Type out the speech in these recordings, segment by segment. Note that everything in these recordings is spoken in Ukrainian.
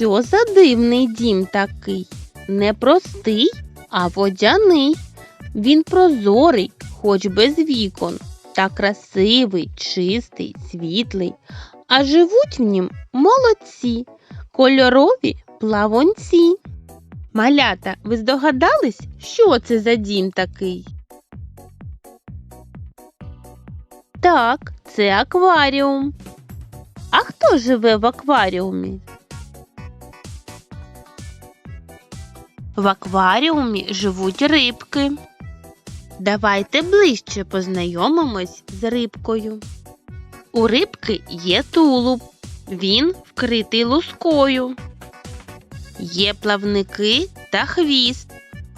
Що за дивний дім такий? Не простий, а водяний. Він прозорий, хоч без вікон, та красивий, чистий, світлий. А живуть в нім молодці, кольорові плавонці. Малята, ви здогадались, що це за дім такий? Так, це акваріум. А хто живе в акваріумі? В акваріумі живуть рибки. Давайте ближче познайомимось з рибкою. У рибки є тулуб. Він вкритий лускою. Є плавники та хвіст.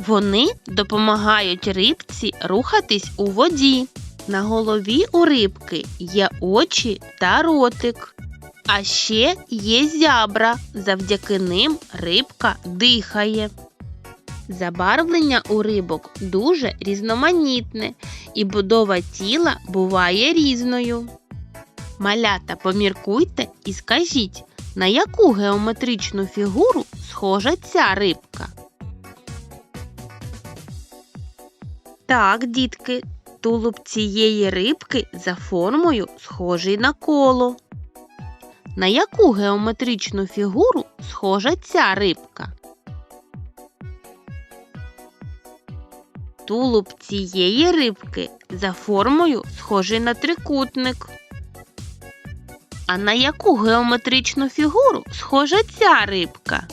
Вони допомагають рибці рухатись у воді. На голові у рибки є очі та ротик. А ще є зябра. Завдяки ним рибка дихає. Забарвлення у рибок дуже різноманітне, і будова тіла буває різною. Малята, поміркуйте і скажіть, на яку геометричну фігуру схожа ця рибка? Так, дітки, тулуб цієї рибки за формою схожий на коло. На яку геометричну фігуру схожа ця рибка? Тулуб цієї рибки за формою схожий на трикутник. А на яку геометричну фігуру схожа ця рибка?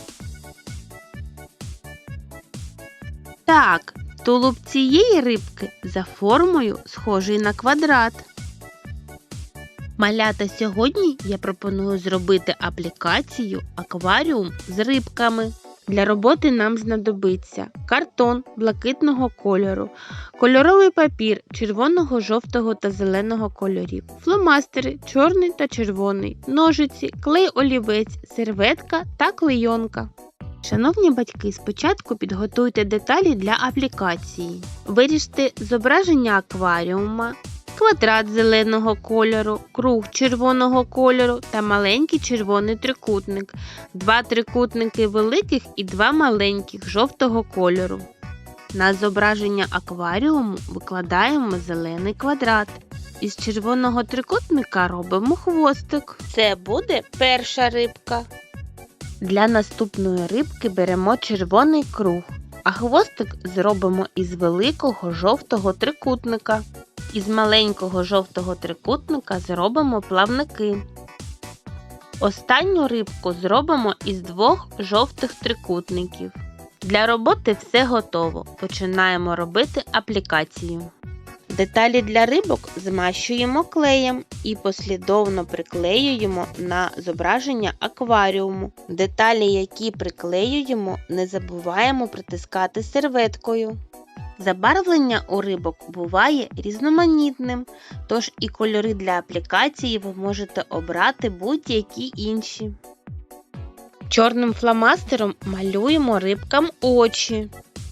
Так, тулуб цієї рибки за формою схожий на квадрат. Малята сьогодні я пропоную зробити аплікацію акваріум з рибками. Для роботи нам знадобиться картон блакитного кольору, кольоровий папір червоного, жовтого та зеленого кольорів, фломастери чорний та червоний, ножиці, клей олівець, серветка та клейонка. Шановні батьки, спочатку підготуйте деталі для аплікації. Виріжте зображення акваріума, квадрат зеленого кольору, круг червоного кольору та маленький червоний трикутник, два трикутники великих і два маленьких жовтого кольору. На зображення акваріуму викладаємо зелений квадрат. Із червоного трикутника робимо хвостик. Це буде перша рибка. Для наступної рибки беремо червоний круг, а хвостик зробимо із великого жовтого трикутника. Із маленького жовтого трикутника зробимо плавники. Останню рибку зробимо із двох жовтих трикутників. Для роботи все готово. Починаємо робити аплікацію. Деталі для рибок змащуємо клеєм і послідовно приклеюємо на зображення акваріуму. Деталі, які приклеюємо, не забуваємо притискати серветкою. Забарвлення у рибок буває різноманітним, тож і кольори для аплікації ви можете обрати будь-які інші. Чорним фломастером малюємо рибкам очі,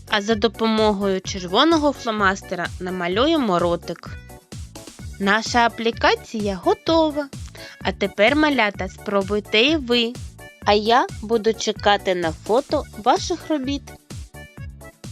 а за допомогою червоного фломастера намалюємо ротик. Наша аплікація готова. А тепер, малята, спробуйте і ви. А я буду чекати на фото ваших робіт.